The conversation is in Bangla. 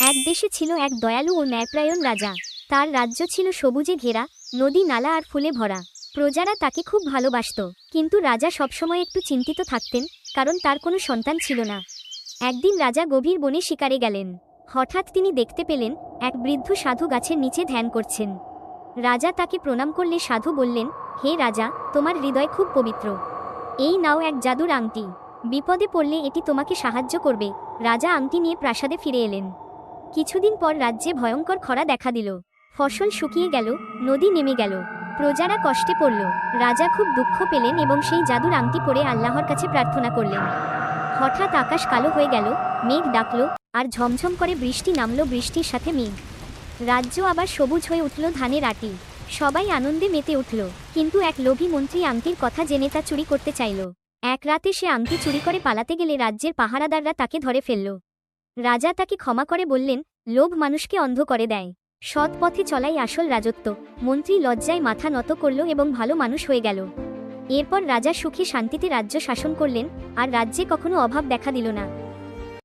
এক দেশে ছিল এক দয়ালু ও ন্যায়প্রায়ণ রাজা। তার রাজ্য ছিল সবুজে ঘেরা, নদী, নালা আর ফুলে ভরা। প্রজারা তাকে খুব ভালোবাসত। কিন্তু রাজা সবসময় একটু চিন্তিত থাকতেন, কারণ তার কোনো সন্তান ছিল না। একদিন রাজা গভীর বনে শিকারে গেলেন। হঠাৎ তিনি দেখতে পেলেন, এক বৃদ্ধ সাধু গাছের নিচে ধ্যান করছেন। রাজা তাকে প্রণাম করলে সাধু বললেন, হে রাজা, তোমার হৃদয় খুব পবিত্র। এই নাও এক জাদুর আংটি। বিপদে পড়লে এটি তোমাকে সাহায্য করবে। রাজা আংটি নিয়ে প্রাসাদে ফিরে এলেন। কিছুদিন পর রাজ্যে ভয়ঙ্কর খরা দেখা দিল। ফসল শুকিয়ে গেল, নদী নেমে গেল। প্রজারা কষ্টে পড়ল। রাজা খুব দুঃখ পেলেন এবং সেই জাদুর আংটি পরে আল্লাহর কাছে প্রার্থনা করলেন। হঠাৎ আকাশ কালো হয়ে গেল, মেঘ ডাকল, আর ঝমঝম করে বৃষ্টি নামল বৃষ্টির সাথে মেঘ। রাজ্য আবার সবুজ হয়ে উঠল ধানের আটি। সবাই আনন্দে মেতে উঠল, কিন্তু এক লোভী মন্ত্রী আংটির কথা জেনে তা চুরি করতে চাইল। এক রাতে সে আংটি চুরি করে পালাতে গেলে রাজ্যের পাহারাদাররা তাকে ধরে ফেলল। রাজা তাকে ক্ষমা করে বললেন, লোভ মানুষকে অন্ধ করে দেয়। সৎ পথে চলাই আসল রাজত্ব। মন্ত্রী লজ্জায় মাথা নত করল এবং ভালো মানুষ হয়ে গেল। এরপর রাজা সুখী শান্তিতে রাজ্য শাসন করলেন, আর রাজ্যে কখনো অভাব দেখা দিল না।